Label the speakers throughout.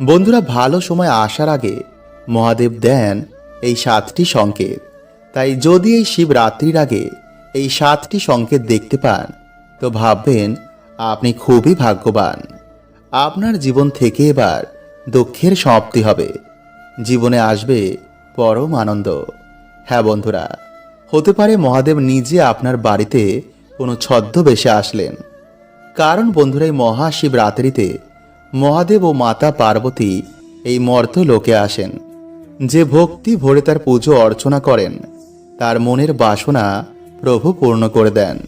Speaker 1: বন্ধুরা, ভালো সময় আসার আগে মহাদেব দেন এই সাতটি সংকেত। তাই যদি এই শিবরাত্রির আগে এই সাতটি সংকেত দেখতে পান, তো ভাববেন আপনি খুবই ভাগ্যবান। আপনার জীবন থেকে এবার দুঃখের সমাপ্তি হবে। জীবনে আসবে পরম আনন্দ। হ্যাঁ বন্ধুরা, হতে পারে মহাদেব নিজে আপনার বাড়িতে কোনো ছদ্মবেশে আসলেন। কারণ বন্ধুরা, এই মহাশিবরাত্রিতে মহাদেব ও মাতা পার্বতী এই মর্ত লোকে আসেন। যে ভক্তি ভরে তার পুজো অর্চনা করেন, তার মনের বাসনা প্রভু পূর্ণ করে দেন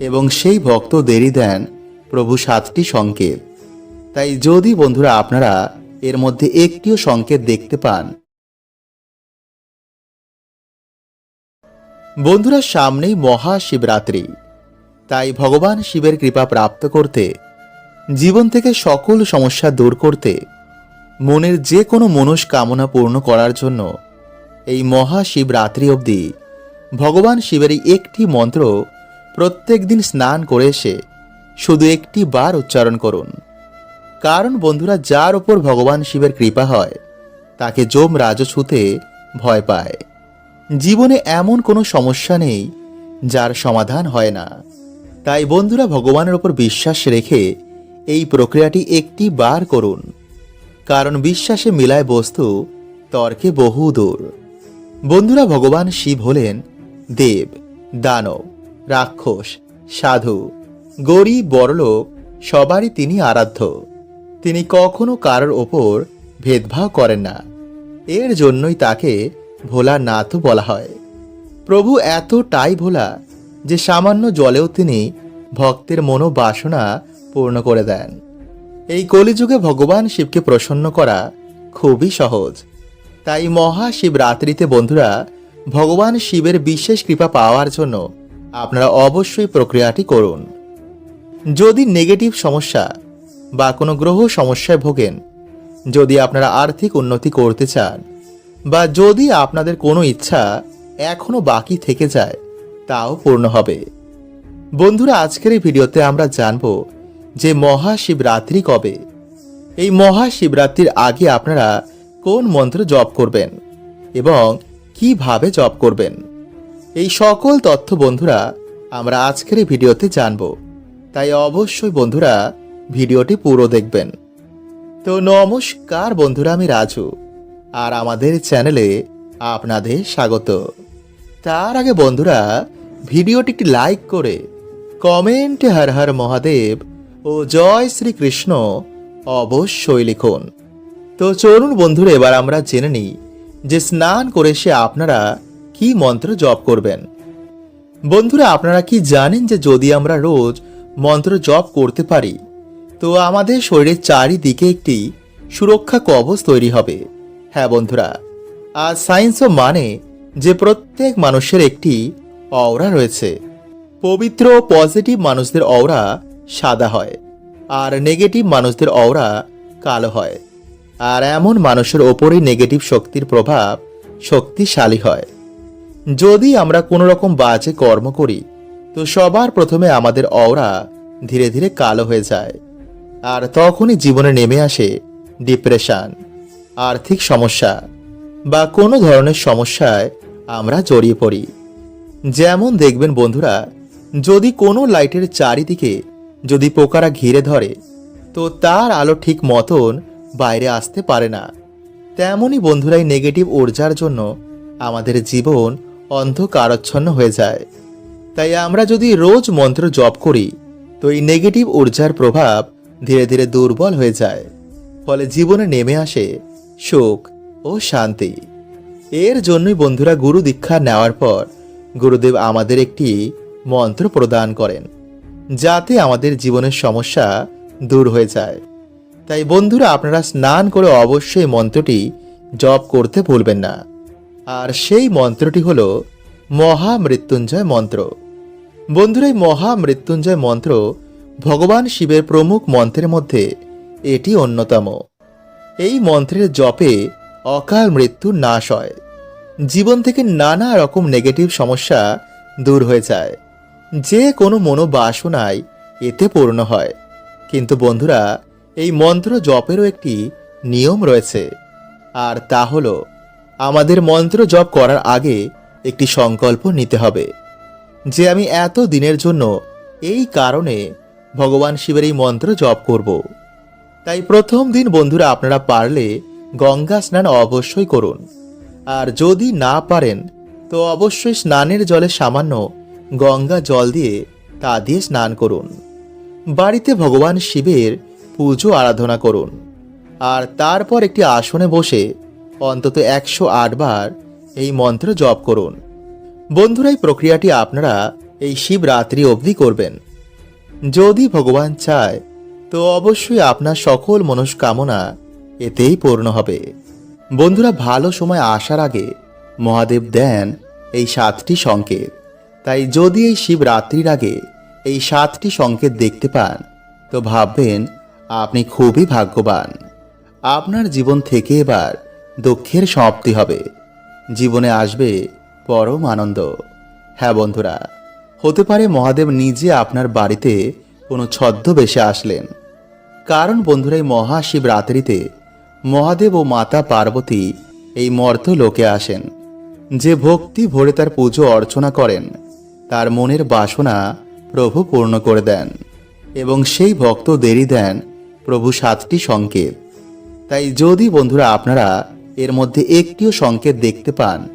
Speaker 1: এবং সেই ভক্ত দেরি দেন প্রভু সাতটি সংকেত। তাই যদি বন্ধুরা আপনারা এর মধ্যে একটিও সংকেত দেখতে পান। বন্ধুরা, সামনেই মহাশিবরাত্রি। তাই ভগবান শিবের কৃপা প্রাপ্ত করতে জীবন থেকে সকল সমস্যা দূর করতে, মনের যে কোনো মনস্কামনা পূর্ণ করার জন্য এই মহাশিবরাত্রি অবধি ভগবান শিবের একটি মন্ত্র প্রত্যেক দিন স্নান করে এসে শুধু একটি বার উচ্চারণ করুন। কারণ বন্ধুরা, যার ওপর ভগবান শিবের কৃপা হয়, তাকে যম রাজ ছুতে ভয় পায়। জীবনে এমন কোনো সমস্যা নেই যার সমাধান হয় না। তাই বন্ধুরা, ভগবানের ওপর বিশ্বাস রেখে এই প্রক্রিয়াটি একটি বার করুন। কারণ বিশ্বাসে মিলায় বস্তু, তর্কে বহু দূর। বন্ধুরা, ভগবান শিব হলেন দেব, দানব, রাক্ষস, সাধু গরিব বড়লোক, সবারই তিনি আরাধ্য। তিনি কখনো কারোর ওপর ভেদভাব করেন না। এর জন্যই তাকে ভোলানাথও বলা হয়। প্রভু এতটাই ভোলা যে সামান্য জলেও তিনি ভক্তের মনোবাসনা পূর্ণ করে দেন। এই কলিযুগে ভগবান শিবকে প্রসন্ন করা খুবই সহজ। তাই মহাশিবরাত্রিতে বন্ধুরা, ভগবান শিবের বিশেষ কৃপা পাওয়ার জন্য আপনারা অবশ্যই প্রক্রিয়াটি করুন। যদি নেগেটিভ সমস্যা বা কোনো গ্রহ সমস্যায় ভোগেন, যদি আপনারা আর্থিক উন্নতি করতে চান বা যদি আপনাদের কোনো ইচ্ছা এখনও বাকি থেকে যায়, তাও পূর্ণ হবে। বন্ধুরা, আজকের এই ভিডিওতে আমরা জানব যে মহাশিবরাত্রি কবে? এই মহাশিবরাত্রির আগে আপনারা কোন মন্ত্র জপ করবেন এবং কীভাবে জপ করবেন? এই সকল তথ্য বন্ধুরা আমরা আজকের এই ভিডিওতে জানব। তাই অবশ্যই বন্ধুরা ভিডিওটি পুরো দেখবেন। তো নমস্কার বন্ধুরা, আমি রাজু আর আমাদের চ্যানেলে আপনাদের স্বাগত। তার আগে বন্ধুরা ভিডিওটি একটি লাইক করে কমেন্টে হর হর মহাদেব ও জয় শ্রীকৃষ্ণ অবশ্যই লিখুন। তো চলুন বন্ধুরা, এবার আমরা জেনে নিই যে স্নান করে সে আপনারা কি মন্ত্র জপ করবেন। বন্ধুরা, আপনারা কি জানেন যে যদি আমরা রোজ মন্ত্র জপ করতে পারি, তো আমাদের শরীরের চারিদিকে একটি সুরক্ষা কবচ তৈরি হবে। হ্যাঁ বন্ধুরা, আর সায়েন্সও মানে যে প্রত্যেক মানুষের একটি অওরা রয়েছে। পবিত্র পজিটিভ মানুষদের অওরা সাদা হয়, আর নেগেটিভ মানুষদের অওরা কালো হয়, আর এমন মানুষের ওপরেই নেগেটিভ শক্তির প্রভাব শক্তিশালী হয়। যদি আমরা কোনো রকম বাজে কর্ম করি, তো সবার প্রথমে আমাদের অওরা ধীরে ধীরে কালো হয়ে যায়, আর তখনই জীবনে নেমে আসে ডিপ্রেশান আর্থিক সমস্যা, বা কোনো ধরনের সমস্যায় আমরা জড়িয়ে পড়ি। যেমন দেখবেন বন্ধুরা, যদি কোনো লাইটের চারিদিকে যদি পোকারা ঘিরে ধরে, তো তার আলো ঠিক মতন বাইরে আসতে পারে না। তেমনই বন্ধুরাই নেগেটিভ ঊর্জার জন্য আমাদের জীবন অন্ধকারচ্ছন্ন হয়ে যায়। তাই আমরা যদি রোজ মন্ত্র জপ করি, তো এই নেগেটিভ ঊর্জার প্রভাব ধীরে ধীরে দুর্বল হয়ে যায়। ফলে জীবনে নেমে আসে সুখ ও শান্তি। এর জন্যই বন্ধুরা গুরু দীক্ষা নেওয়ার পর গুরুদেব আমাদের একটি মন্ত্র প্রদান করেন। যাতে আমাদের জীবনের সমস্যা দূর হয়ে যায়। তাই বন্ধুরা, আপনারা স্নান করে অবশ্যই মন্ত্রটি জপ করতে ভুলবেন না। আর সেই মন্ত্রটি হল মহামৃত্যুঞ্জয় মন্ত্র। বন্ধুরা, এই মহামৃত্যুঞ্জয় মন্ত্র ভগবান শিবের প্রমুখ মন্ত্রের মধ্যে এটি অন্যতম। এই মন্ত্রের জপে অকাল মৃত্যু নাশ হয়। জীবন থেকে নানা রকম নেগেটিভ সমস্যা দূর হয়ে যায়। যে কোনো মনোবাসনায় এতে পূর্ণ হয়। কিন্তু বন্ধুরা, এই মন্ত্র জপেরও একটি নিয়ম রয়েছে। আর তা হলো, আমাদের মন্ত্র জপ করার আগে একটি সংকল্প নিতে হবে যে আমি এত দিনের জন্য এই কারণে ভগবান শিবের এই মন্ত্র জপ করব। তাই প্রথম দিন বন্ধুরা আপনারা পারলে গঙ্গা স্নান অবশ্যই করুন। আর যদি না পারেন, তো অবশ্যই স্নানের জলে সামান্য গঙ্গা জল দিয়ে তা দিয়ে স্নান করুন। বাড়িতে ভগবান শিবের পুজো আরাধনা করুন। আর তারপর একটি আসনে বসে অন্তত একশো বার এই মন্ত্র জপ করুন। বন্ধুরা, এই প্রক্রিয়াটি আপনারা এই শিবরাত্রি অবধি করবেন। যদি ভগবান চায়, তো অবশ্যই আপনার সকল মনস্কামনা এতেই পূর্ণ হবে। বন্ধুরা, ভালো সময় আসার আগে মহাদেব দেন এই সাতটি সংকেত। তাই যদি এই শিবরাত্রির আগে এই সাতটি সংকেত দেখতে পান, তো ভাববেন আপনি খুবই ভাগ্যবান। আপনার জীবন থেকে এবার দুঃখের সমাপ্তি হবে। জীবনে আসবে পরম আনন্দ। হ্যাঁ বন্ধুরা, হতে পারে মহাদেব নিজে আপনার বাড়িতে কোনো ছদ্মবেশে আসলেন। কারণ বন্ধুরা, এই মহাশিবরাত্রিতে মহাদেব ও মাতা পার্বতী এই মর্ত লোকে আসেন। যে ভক্তি ভরে তার পুজো অর্চনা করেন তার মনের বাসনা প্রভু পূর্ণ করে দেন এবং সেই ভক্ত দেরি দেন প্রভু সাতটি সংকেত। তাই যদি বন্ধুরা আপনারা এর মধ্যে একটিও সংকেত দেখতে পান,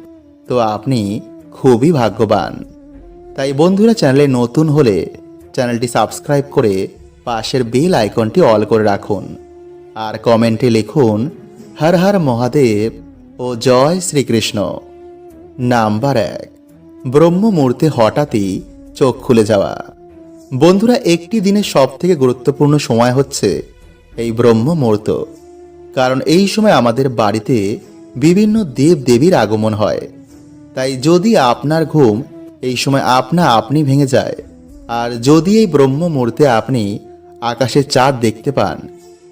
Speaker 1: তো আপনি খুবই ভাগ্যবান। তাই বন্ধুরা চ্যানেলে নতুন হলে চ্যানেলটি সাবস্ক্রাইব করে পাশের বেল আইকনটি অল করে রাখুন। আর কমেন্টে লিখুন, হর হর মহাদেব ও জয় শ্রীকৃষ্ণ। নাম্বার এক। ব্রহ্ম মুহূর্তে হঠাৎই চোখ খুলে যাওয়া। বন্ধুরা, একটি দিনের সব থেকে গুরুত্বপূর্ণ সময় হচ্ছে এই ব্রহ্ম মুহূর্ত কারণ এই সময় আমাদের বাড়িতে বিভিন্ন দেব দেবীর আগমন হয়। তাই যদি আপনার ঘুম এই সময় আপনা আপনি ভেঙে যায়, আর যদি এই ব্রহ্ম মুহূর্তে আপনি আকাশে চাঁদ দেখতে পান,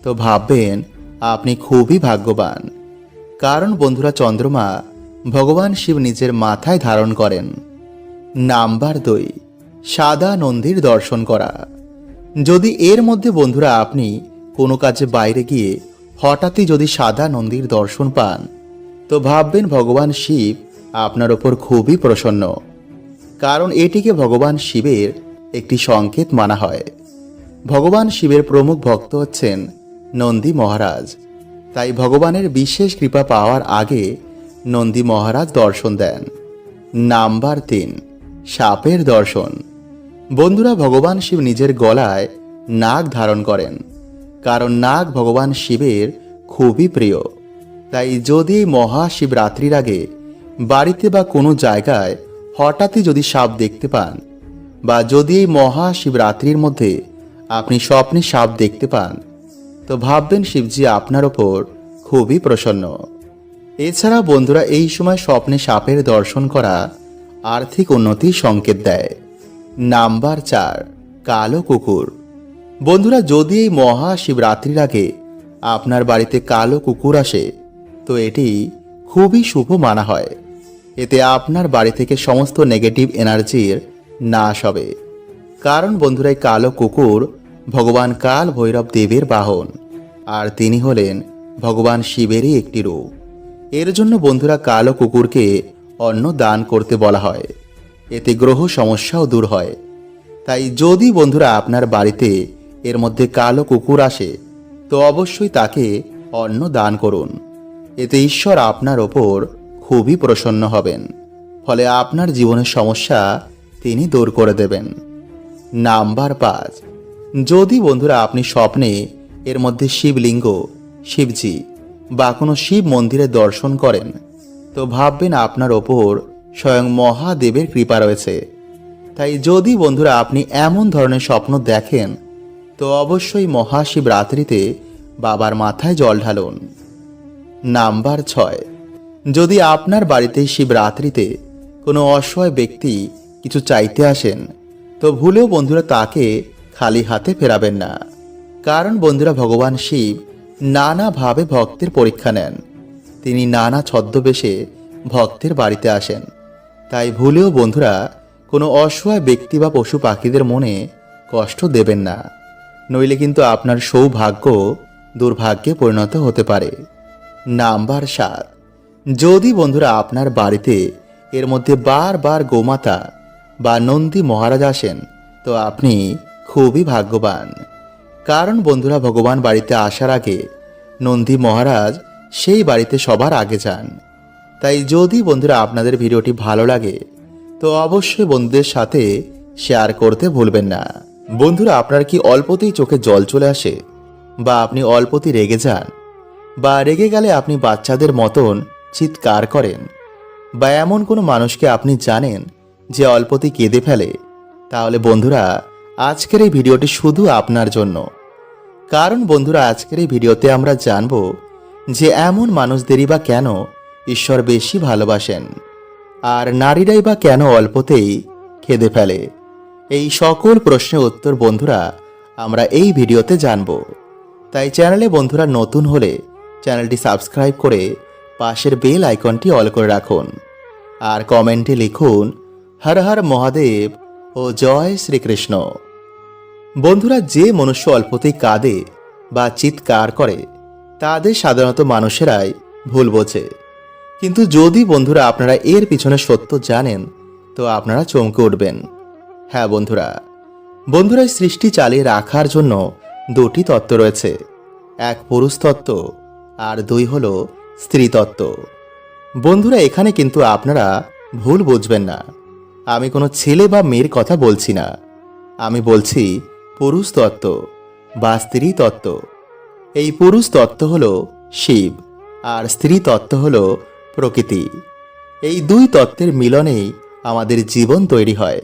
Speaker 1: তো ভাববেন আপনি খুবই ভাগ্যবান। কারণ বন্ধুরা, চন্দ্রমা ভগবান শিব নিজের মাথায় ধারণ করেন। নাম্বার দুই, সাদা নন্দীর দর্শন করা। যদি এর মধ্যে বন্ধুরা আপনি কোনো কাজে বাইরে গিয়ে হঠাৎই যদি সাদা নন্দীর দর্শন পান, তো ভাববেন ভগবান শিব আপনার ওপর খুবই প্রসন্ন। কারণ এটিকে ভগবান শিবের একটি সংকেত মানা হয়। ভগবান শিবের প্রমুখ ভক্ত হচ্ছেন নন্দী মহারাজ। তাই ভগবানের বিশেষ কৃপা পাওয়ার আগে নন্দী মহারাজ দর্শন দেন। নাম্বার তিন সাপের দর্শন। বন্ধুরা, ভগবান শিব নিজের গলায় নাগ ধারণ করেন। কারণ নাগ ভগবান শিবের খুবই প্রিয়। তাই যদি মহাশিবরাত্রির আগে বাড়িতে বা কোনো জায়গায় হঠাৎই যদি সাপ দেখতে পান, বা যদি এই মহাশিবরাত্রির মধ্যে আপনি স্বপ্নে সাপ দেখতে পান, তো ভাববেন শিবজি আপনার ওপর খুবই প্রসন্ন। এছাড়া বন্ধুরা এই সময় স্বপ্নে সাপের দর্শন করা আর্থিক উন্নতির সংকেত দেয়। নাম্বার চার, কালো কুকুর। বন্ধুরা, যদি এই মহাশিবরাত্রির আগে আপনার বাড়িতে কালো কুকুর আসে, তো এটি খুবই শুভ মানা হয়। এতে আপনার বাড়ি থেকে সমস্ত নেগেটিভ এনার্জির নাশ হবে। কারণ বন্ধুরা, এই কালো কুকুর ভগবান কাল ভৈরব দেবের বাহন, আর তিনি হলেন ভগবান শিবেরই একটি রূপ। এর জন্য বন্ধুরা কালো কুকুরকে অন্ন দান করতে বলা হয়। এতে গ্রহ সমস্যাও দূর হয়। তাই যদি বন্ধুরা আপনার বাড়িতে এর মধ্যে কালো কুকুর আসে, তো অবশ্যই তাকে অন্ন দান করুন। এতে ঈশ্বর আপনার ওপর খুবই প্রসন্ন হবেন। ফলে আপনার জীবনের সমস্যা তিনি দূর করে দেবেন। নাম্বার পাঁচ। যদি বন্ধুরা আপনি স্বপ্নে এর মধ্যে শিবলিঙ্গ, শিবজি বা কোনো শিব মন্দিরে দর্শন করেন, তো ভাববেন আপনার ওপর স্বয়ং মহাদেবের কৃপা রয়েছে। তাই যদি বন্ধুরা আপনি এমন ধরনের স্বপ্ন দেখেন, তো অবশ্যই মহাশিবরাত্রিতে বাবার মাথায় জল ঢালুন। নাম্বার ছয়, যদি আপনার বাড়িতে শিবরাত্রিতে কোনো অসহায় ব্যক্তি কিছু চাইতে আসেন, তো ভুলেও বন্ধুরা তাকে খালি হাতে ফেরাবেন না। কারণ বন্ধুরা ভগবান শিব নানাভাবে ভক্তের পরীক্ষা নেন। তিনি নানা ছদ্মবেশে ভক্তের বাড়িতে আসেন। তাই ভুলেও বন্ধুরা, কোনো অসহায় ব্যক্তি বা পশু পাখিদের মনে কষ্ট দেবেন না। নইলে কিন্তু আপনার সৌভাগ্য দুর্ভাগ্যে পরিণত হতে পারে। নাম্বার সাত। যদি বন্ধুরা আপনার বাড়িতে এর মধ্যে বারবার গোমাতা বা নন্দী মহারাজ আসেন, তো আপনি খুবই ভাগ্যবান। কারণ বন্ধুরা, ভগবান বাড়িতে আসার আগে নন্দী মহারাজ সেই বাড়িতে সবার আগে যান। তাই যদি বন্ধুরা আপনাদের ভিডিওটি ভালো লাগে, তো অবশ্যই বন্ধুদের সাথে শেয়ার করতে ভুলবেন না। বন্ধুরা, আপনার কি অল্পতেই চোখে জল চলে আসে? বা আপনি অল্পতেই রেগে যান? বা রেগে গেলে আপনি বাচ্চাদের মতন চিৎকার করেন? বা এমন কোনো মানুষকে আপনি জানেন যে অল্পতেই কেঁদে ফেলে? তাহলে বন্ধুরা, আজকের এই ভিডিওটি শুধু আপনার জন্য। কারণ বন্ধুরা, আজকের এই ভিডিওতে আমরা জানব যে এমন মানুষদেরই বা কেন ঈশ্বর বেশি ভালোবাসেন আর নারীরাই বা কেন অল্পতেই খেদে ফেলে। এই সকল প্রশ্নের উত্তর বন্ধুরা, আমরা এই ভিডিওতে জানব। তাই চ্যানেলে বন্ধুরা নতুন হলে চ্যানেলটি সাবস্ক্রাইব করে পাশের বেল আইকনটি অল করে রাখুন। আর কমেন্টে লিখুন, হর হর মহাদেব ও জয় শ্রীকৃষ্ণ। বন্ধুরা যে মনুষ্য অল্পতেই কাঁদে বা চিৎকার করে, তাদের সাধারণত মানুষেরাই ভুল বোঝে। কিন্তু যদি বন্ধুরা আপনারা এর পিছনে সত্য জানেন, তো আপনারা চমকে উঠবেন। হ্যাঁ বন্ধুরা বন্ধুরা সৃষ্টি চালিয়ে রাখার জন্য দুটি তত্ত্ব রয়েছে। এক পুরুষ তত্ত্ব, আর দুই হল স্ত্রী তত্ত্ব। বন্ধুরা, এখানে কিন্তু আপনারা ভুল বুঝবেন না। আমি কোনো ছেলে বা মেয়ের কথা বলছি না। আমি বলছি পুরুষ তত্ত্ব বা স্ত্রী তত্ত্ব এই পুরুষ তত্ত্ব হল শিব আর স্ত্রী তত্ত্ব হলো প্রকৃতি। এই দুই তত্ত্বের মিলনেই আমাদের জীবন তৈরি হয়।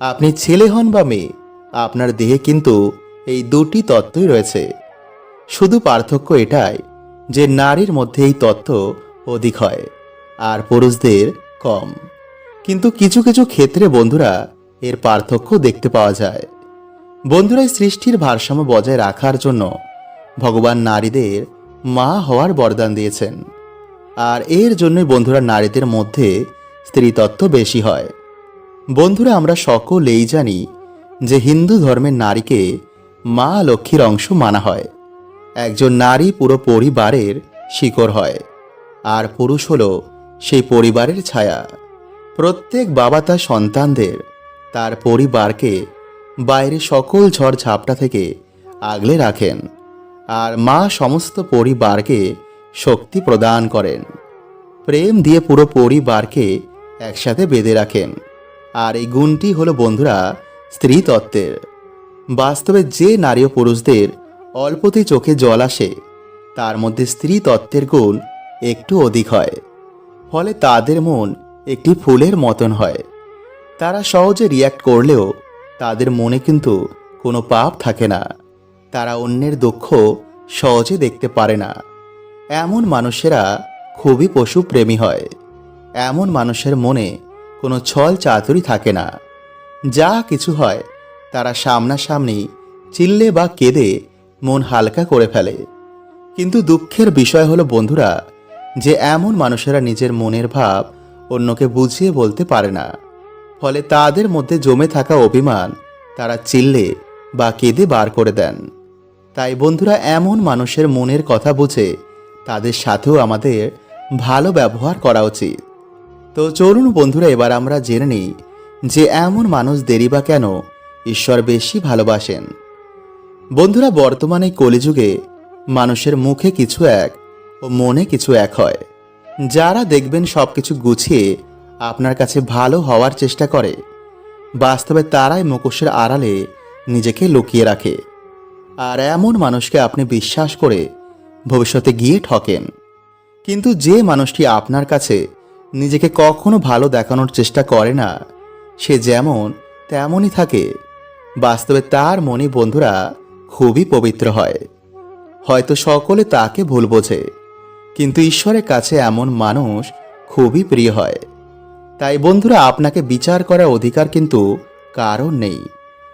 Speaker 1: আপনি ছেলে হন বা মেয়ে, আপনার দেহে কিন্তু এই দুটি তত্ত্বই রয়েছে। শুধু পার্থক্য এটাই যে নারীর মধ্যে এই তত্ত্ব অধিক হয় আর পুরুষদের কম। কিন্তু কিছু কিছু ক্ষেত্রে বন্ধুরা এর পার্থক্য দেখতে পাওয়া যায়। বন্ধুরা, এই সৃষ্টির ভারসাম্য বজায় রাখার জন্য ভগবান নারীদের মা হওয়ার বরদান দিয়েছেন। আর এর জন্যই বন্ধুরা, নারীদের মধ্যে স্ত্রীতত্ত্ব বেশি হয়। বন্ধুরা, আমরা সকলেই জানি যে হিন্দু ধর্মের নারীকে মা লক্ষ্মীর অংশ মানা হয়। একজন নারী পুরো পরিবারের শিকড় হয়, আর পুরুষ হল সেই পরিবারের ছায়া। প্রত্যেক বাবা তার সন্তানদের, তার পরিবারকে বাইরে সকল ঝড় ঝাপটা থেকে আগলে রাখেন আর মা সমস্ত পরিবারকে শক্তি প্রদান করেন। প্রেম দিয়ে পুরো পরিবারকে একসাথে বেঁধে রাখেন। আর এই গুণটি হলো, বন্ধুরা স্ত্রী তত্ত্বের বাস্তবে যে নারী ও পুরুষদের অল্পতেই চোখে জল আসে, তার মধ্যে স্ত্রী তত্ত্বের গুণ একটু অধিক হয়। ফলে তাদের মন একটি ফুলের মতন হয়। তারা সহজে রিয়্যাক্ট করলেও তাদের মনে কিন্তু কোনো পাপ থাকে না। তারা অন্যের দুঃখ সহজে দেখতে পারে না। এমন মানুষেরা খুবই পশুপ্রেমী হয়। এমন মানুষের মনে কোনো ছল চাতুরি থাকে না। যা কিছু হয়, তারা সামনাসামনি চিল্লে বা কেঁদে মন হালকা করে ফেলে। কিন্তু দুঃখের বিষয় হলো বন্ধুরা, যে এমন মানুষেরা নিজের মনের ভাব অন্যকে বুঝিয়ে বলতে পারে না। ফলে তাদের মধ্যে জমে থাকা অভিমান তারা চিল্লে বা কেঁদে বার করে দেন। তাই বন্ধুরা, এমন মানুষের মনের কথা বুঝে তাদের সাথেও আমাদের ভালো ব্যবহার করা উচিত। তো চলুন বন্ধুরা, এবার আমরা জেনে নিই যে এমন মানুষ দেরি বা কেন ঈশ্বর বেশি ভালোবাসেন। বন্ধুরা, বর্তমানে কলিযুগে মানুষের মুখে কিছু এক ও মনে কিছু এক হয়। যারা দেখবেন সব কিছু গুছিয়ে আপনার কাছে ভালো হওয়ার চেষ্টা করে। বাস্তবে তারাই মুখোশের আড়ালে নিজেকে লুকিয়ে রাখে। আর এমন মানুষকে আপনি বিশ্বাস করে ভবিষ্যতে গিয়ে ঠকেন। কিন্তু যে মানুষটি আপনার কাছে নিজেকে কখনো ভালো দেখানোর চেষ্টা করে না, সে যেমন তেমনই থাকে। বাস্তবে তার মনে বন্ধুরা খুবই পবিত্র হয়। হয়তো সকলে তাকে ভুল বোঝে, কিন্তু ঈশ্বরের কাছে এমন মানুষ খুবই প্রিয় হয়। তাই বন্ধুরা, আপনাকে বিচার করার অধিকার কিন্তু কারণ নেই।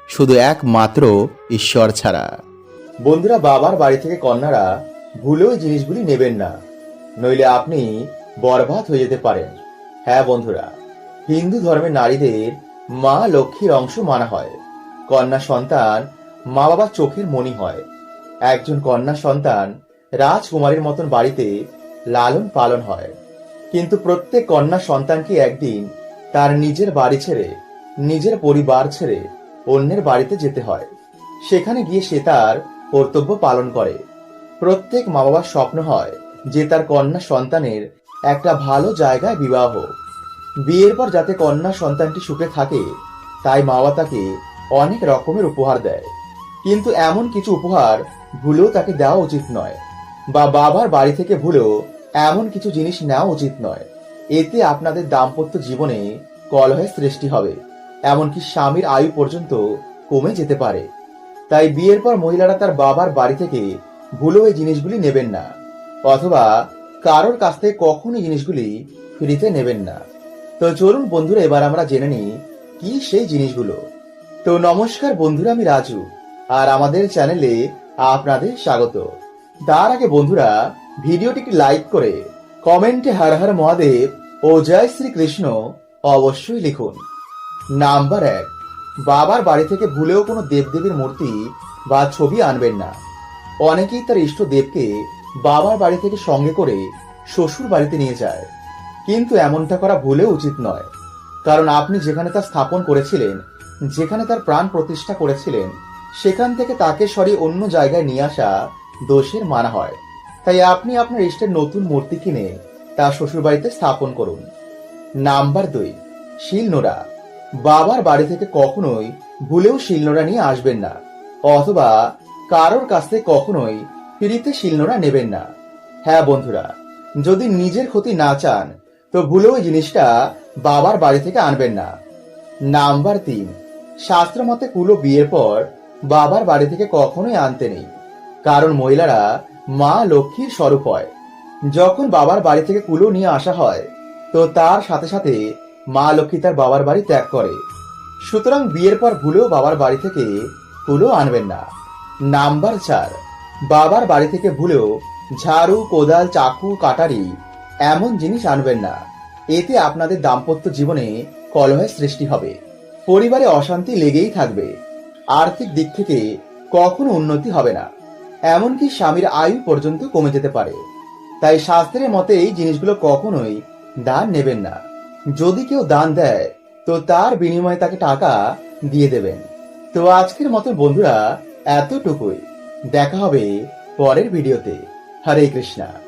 Speaker 1: শুধু একমাত্র ঈশ্বর ছাড়া। বন্ধুরা, বাবার বাড়ি থেকে কন্যারা ভুলেও জিনিসগুলি নেবেন না। নইলে আপনি বরবাদ হয়ে যেতে পারেন। হ্যাঁ বন্ধুরা, হিন্দু ধর্মের নারীদের মা লক্ষ্মীর অংশ মানা হয়। কন্যা সন্তান মা বাবার চোখের মনি হয়। একজন কন্যা সন্তান রাজকুমারীর মতন বাড়িতে লালন পালন হয়। কিন্তু প্রত্যেক কন্যা সন্তানকে একদিন তার নিজের বাড়ি ছেড়ে, নিজের পরিবার ছেড়ে অন্যের বাড়িতে যেতে হয়। সেখানে গিয়ে সে তার কর্তব্য পালন করে। প্রত্যেক মা বাবার স্বপ্ন হয় যে তার কন্যা সন্তানের একটা ভালো জায়গায় বিবাহ। বিয়ের পর যাতে কন্যা সন্তানটি সুখে থাকে, তাই মা বাবা তাকে অনেক রকমের উপহার দেয়। কিন্তু এমন কিছু উপহার ভুলেও তাকে দেওয়া উচিত নয় বা বাবার বাড়ি থেকে ভুলেও এমন কিছু জিনিস নেওয়া উচিত নয়। এতে আপনাদের দাম্পত্য জীবনে কলহের সৃষ্টি হবে, এমনকি স্বামীর আয়ু পর্যন্ত কমে যেতে পারে। তাই বিয়ের পর মহিলারা তার বাবার বাড়ি থেকে ভুলেও এই জিনিসগুলি নেবেন না, অথবা কারোর কাছ থেকে কখনই জিনিসগুলি ফ্রিতে নেবেন না। তো চলুন বন্ধুরা, এবার আমরা জেনে নিই কি সেই জিনিসগুলো। তো নমস্কার বন্ধুরা, আমি রাজু, আর আমাদের চ্যানেলে আপনাদের স্বাগত। তার আগে বন্ধুরা ভিডিওটিকে লাইক করে কমেন্টে হর হর মহাদেব ও জয় শ্রীকৃষ্ণ অবশ্যই লিখুন। নাম্বার এক, বাবার বাড়ি থেকে ভুলেও কোনো দেবদেবীর মূর্তি বা ছবি আনবেন না। অনেকেই তার ইষ্ট দেবকে বাবার বাড়ি থেকে সঙ্গে করে শ্বশুর বাড়িতে নিয়ে যায়। কিন্তু এমনটা করা ভুলেও উচিত নয়। কারণ আপনি যেখানে তা স্থাপন করেছিলেন, যেখানে তার প্রাণ প্রতিষ্ঠা করেছিলেন, সেখান থেকে তাকে সরিয়ে অন্য জায়গায় নিয়ে আসা দোষের মানা হয়। তাই আপনি আপনার ইষ্টের নতুন মূর্তি কিনে তা শ্বশুরবাড়িতে স্থাপন করুন। নাম্বার দুই, শিলনোড়া। বাবার বাড়ি থেকে কখনোই ভুলেও শিলনোড়া নিয়ে আসবেন না, অথবা কারোর কাছ থেকে কখনোই ফ্রিতে শিলনোড়া নেবেন না। হ্যাঁ বন্ধুরা, যদি নিজের ক্ষতি না চান, তো ভুলেও জিনিসটা বাবার বাড়ি থেকে আনবেন না। নাম্বার তিন শাস্ত্র মতে কুলো বিয়ের পর বাবার বাড়ি থেকে কখনোই আনতে নেই, কারণ মহিলারা মা লক্ষ্মীর স্বরূপ হয় যখন বাবার বাড়ি থেকে কুলো নিয়ে আসা হয়, তো তার সাথে সাথে মা লক্ষ্মী তার বাবার বাড়ি ত্যাগ করে। সুতরাং বিয়ের পর ভুলেও বাবার বাড়ি থেকে কুলো আনবেন না। নাম্বার চার, বাবার বাড়ি থেকে ভুলেও ঝাড়ু, কোদাল, চাকু, কাটারি এমন জিনিস আনবেন না। এতে আপনাদের দাম্পত্য জীবনে কলহের সৃষ্টি হবে। পরিবারে অশান্তি লেগেই থাকবে। আর্থিক দিক থেকে কখনো উন্নতি হবে না। এমনকি স্বামীর আয়ু পর্যন্ত কমে যেতে পারে। তাই শাস্ত্রের মতে এই জিনিসগুলো কখনোই দান নেবেন না। যদি কেউ দান দেয়, তো তার বিনিময়ে তাকে টাকা দিয়ে দেবেন। তো আজকের মতো বন্ধুরা, এতটুকুই। দেখা হবে পরের ভিডিওতে। হরে কৃষ্ণা।